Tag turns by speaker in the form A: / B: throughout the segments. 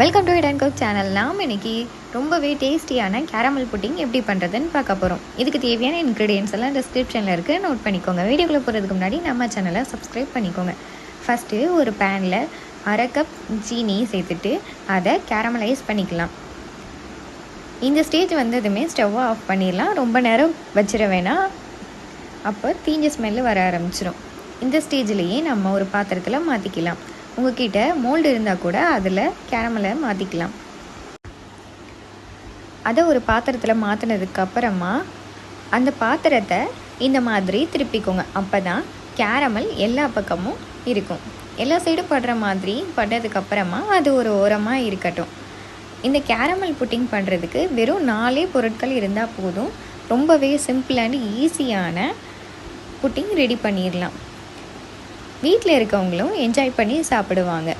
A: Welcome to eat and cook channel நாம் இன்றைக்கி ரொம்பவே டேஸ்டியான கேரமல் புட்டிங் எப்படி பண்ணுறதுன்னு பார்க்க போகிறோம் இதுக்கு தேவையான இன்க்ரீடியன்ஸ் எல்லாம் டிஸ்கிரிப்ஷனில் இருக்குது நோட் பண்ணிக்கோங்க. வீடியோக்குள்ளே போகிறதுக்கு முன்னாடி நம்ம சேனலை சப்ஸ்கிரைப் பண்ணிக்கோங்க. ஃபஸ்ட்டு ஒரு பேனில் அரை கப் சீனி சேர்த்துட்டு அதை கேரமலைஸ் பண்ணிக்கலாம். இந்த ஸ்டேஜ் வந்ததுமே ஸ்டவ்வை ஆஃப் பண்ணிடலாம். ரொம்ப நேரம் வச்சிட வேணாம். அப்போ தீஞ்ச ஸ்மெல்லு வர ஆரம்பிச்சிடும் இந்த ஸ்டேஜ்லேயே நம்ம ஒரு பாத்திரத்தில் மாற்றிக்கலாம் உங்ககிட்ட மோல்டு இருந்தால் கூட அதில் கேரமலை மாற்றிக்கலாம் அதை ஒரு பாத்திரத்தில் மாற்றினதுக்கு அப்புறமா அந்த பாத்திரத்தை இந்த மாதிரி திருப்பிக்கோங்க. அப்போ தான் கேரமல் எல்லா பக்கமும் இருக்கும். எல்லா சைடும் படுற மாதிரி பட்டதுக்கப்புறமா அது ஒரு ஓரமாக இருக்கட்டும். இந்த கேரமல் புட்டிங் பண்ணுறதுக்கு வெறும் நாலே பொருட்கள் இருந்தால் போதும். ரொம்பவே சிம்பிள் அண்ட் ஈஸியான புட்டிங் ரெடி பண்ணிடலாம் வீட்டில் இருக்கவங்களும் என்ஜாய் பண்ணி சாப்பிடுவாங்க.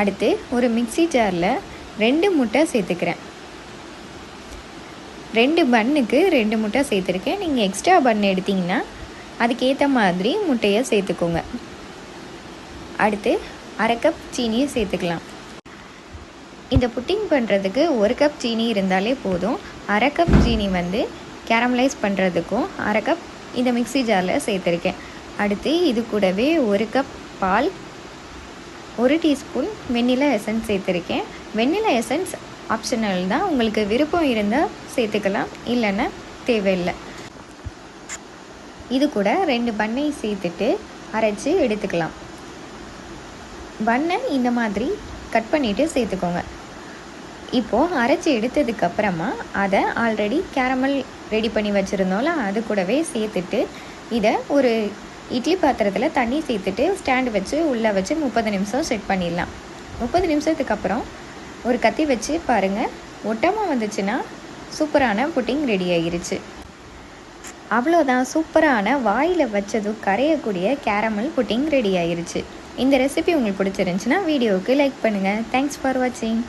A: அடுத்து ஒரு மிக்சி ஜாரில் ரெண்டு முட்டை சேர்த்துக்கிறேன். ரெண்டு பன்னுக்கு ரெண்டு முட்டை சேர்த்துருக்கேன். நீங்கள் எக்ஸ்ட்ரா பன் எடுத்திங்கன்னா அதுக்கேற்ற மாதிரி முட்டையை சேர்த்துக்கோங்க. அடுத்து அரை கப் சீனியை சேர்த்துக்கலாம். இந்த புட்டிங் பண்ணுறதுக்கு ஒரு கப் சீனி இருந்தாலே போதும். அரை கப் சீனி வந்து கேரமலைஸ் பண்ணுறதுக்கும் அரை கப் இந்த மிக்சி ஜாரில் சேர்த்துருக்கேன். அடுத்து இது கூடவே ஒரு கப் பால் ஒரு டீஸ்பூன் வெண்ணிலா எசன்ஸ் சேர்த்துருக்கேன். வெண்ணிலா எசன்ஸ் ஆப்ஷனல் தான். உங்களுக்கு விருப்பம் இருந்தால் சேர்த்துக்கலாம் இல்லைன்னா தேவையில்லை. இது கூட ரெண்டு பண்ணை சேர்த்துட்டு அரைச்சி எடுத்துக்கலாம். பண்ணை இந்த மாதிரி கட் பண்ணிவிட்டு சேர்த்துக்கோங்க. இப்போது அரைச்சி எடுத்ததுக்கப்புறமா அதை ஆல்ரெடி கேரமல் ரெடி பண்ணி வச்சுருந்தோம்ல அது கூடவே சேர்த்துட்டு இதை ஒரு இட்லி பாத்திரத்தில் தண்ணி சேர்த்துட்டு ஸ்டாண்டு வச்சு உள்ளே வச்சு முப்பது நிமிஷம் செட் பண்ணிடலாம். முப்பது நிமிஷத்துக்கு அப்புறம் ஒரு கத்தி வச்சு பாருங்கள் ஒட்டமாக வந்துச்சுன்னா சூப்பரான புட்டிங் ரெடி ஆகிருச்சு அவ்வளோதான் சூப்பரான வாயில் வச்சதும் கரையக்கூடிய கேரமல் புட்டிங் ரெடி ஆகிருச்சு இந்த ரெசிபி உங்களுக்கு பிடிச்சிருந்துச்சுன்னா வீடியோவுக்கு லைக் பண்ணுங்கள் தேங்க்ஸ் ஃபார் வாட்சிங்